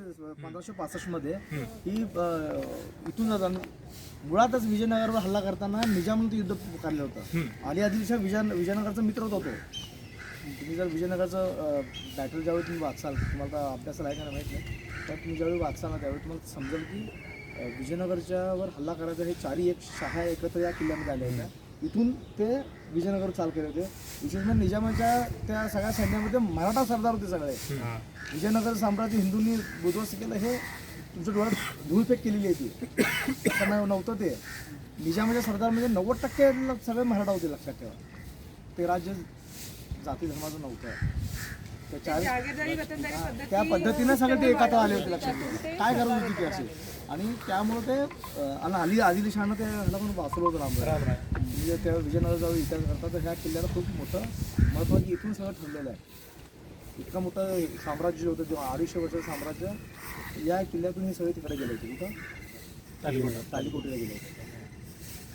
पंधराशे पासष्टमध्ये ही इथून जाताना मुळातच विजयनगरवर हल्ला करताना निजामनं ते युद्ध पुकारलं होतं. अली आदिलशाह विजय विजयनगरचा मित्रच होतो तुम्ही जर विजयनगरचं बॅटल ज्यावेळी तुम्ही वाचाल तुम्हाला अभ्यासाला आहे का नाही माहीत नाही तर तुम्ही ज्यावेळी वाचाल ना त्यावेळी तुम्हाला समजेल की विजयनगरच्यावर हल्ला करायचा हे चारही एक शहा एकत्र या किल्ल्यामध्ये आल्या होत्या. इथून ते विजयनगर चाल केले होते. विशेष म्हणजे निजामाच्या त्या सगळ्या सैन्यामध्ये मराठा सरदार होते सगळे. विजयनगर साम्राज्य हिंदूंनी उद्ध्वस्त केलं हे तुमच्या डोळ्यात धूळफेक केलेली आहे ती. त्यांना नव्हतं ते. निजामाच्या सरदार म्हणजे नव्वद टक्के सगळे मराठा होते लक्षात ठेवा. ते राज्य जाती धर्माचं नव्हतं. ते हा, त्या पद्धतीने सगळे ते एकत्र आले होते लक्षात. ठेवा काय गरज होती ती अशी? आणि त्यामुळे ते आणि अली आदिलशहानं ते ह्याला पण वाचवलं होतं रामराय म्हणजे त्या विजयनगर जाऊ इतिहास करतात तर ह्या किल्ल्याला खूप मोठं महत्त्व आहे की इथून सगळं ठरलेलं आहे. इतकं मोठं साम्राज्य होतं जेव्हा अडीचशे वर्षाचं साम्राज्य या किल्ल्यातून हे सगळे तिकडे गेले होते कुठं तालीकोटीला गेले होते.